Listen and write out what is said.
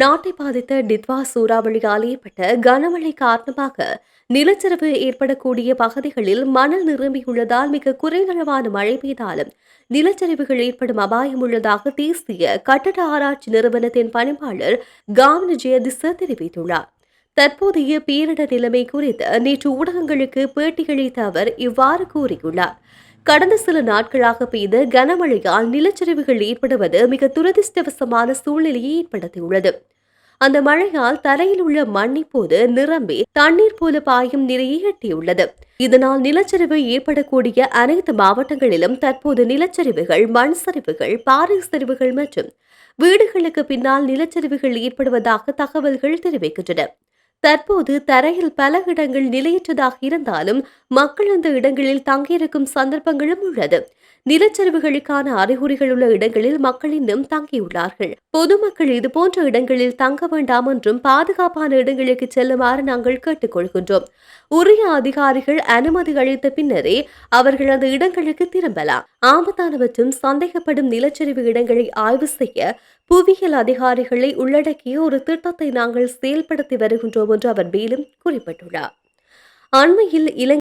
நாட்டை பாதித்த டித்வா சூறாவளியால் ஏற்பட்ட கனமழை காரணமாக நிலச்சரிவு ஏற்படக்கூடிய பகுதிகளில் மணல் நிரம்பியுள்ளதால் மிக குறைவளவான மழை பெய்தாலும் நிலச்சரிவுகள் ஏற்படும் அபாயம் உள்ளதாக தேசிய கட்டட ஆராய்ச்சி நிறுவனத்தின் பணிப்பாளர் காமன ஜெயதிச தெரிவித்துள்ளார். தற்போதைய பேரிடர் நிலைமை குறித்து நேற்று ஊடகங்களுக்கு பேட்டியளித்த அவர் இவ்வாறு கூறியுள்ளார். கடந்த சில நாட்களாக பெய்த கனமழையால் நிலச்சரிவுகள் ஏற்படுவது மிக துரதிருஷ்டவசமான சூழ்நிலையை ஏற்படுத்தியுள்ளது. அந்த மழையால் தரையில் உள்ள மண் இப்போது நிரம்பி தண்ணீர் போல பாயும் நிலையை எட்டியுள்ளது. இதனால் நிலச்சரிவு ஏற்படக்கூடிய அனைத்து மாவட்டங்களிலும் தற்போது நிலச்சரிவுகள் மண் சரிவுகள் பாறை சரிவுகள் மற்றும் வீடுகளுக்கு பின்னால் நிலச்சரிவுகள் ஏற்படுவதாக தகவல்கள் தெரிவிக்கின்றன. தற்போது தரையில் பல இடங்கள் நிலையற்றதாக இருந்தாலும் மக்கள் அந்த இடங்களில் தங்கியிருக்கும் சந்தர்ப்பங்களும் உள்ளது. நிலச்சரிவுகளுக்கான அறிகுறிகள் உள்ள இடங்களில் மக்கள் இன்னும் தங்கியுள்ளார்கள். பொதுமக்கள் இதுபோன்ற இடங்களில் தங்க வேண்டாம் என்றும் பாதுகாப்பான இடங்களுக்கு செல்லுமாறு நாங்கள் கேட்டுக்கொள்கின்றோம். உரிய அதிகாரிகள் அனுமதி அளித்த பின்னரே அவர்கள் அந்த இடங்களுக்கு திரும்பலாம். ஆபத்தான மற்றும் சந்தேகப்படும் நிலச்சரிவு இடங்களை ஆய்வு செய்ய புவியியல் அதிகாரிகளை உள்ளடக்கிய ஒரு திட்டத்தை நாங்கள் செயல்படுத்தி வருகின்றோம் என்று அவர் மேலும் குறிப்பிட்டுள்ளார். அண்மையில் இலங்கை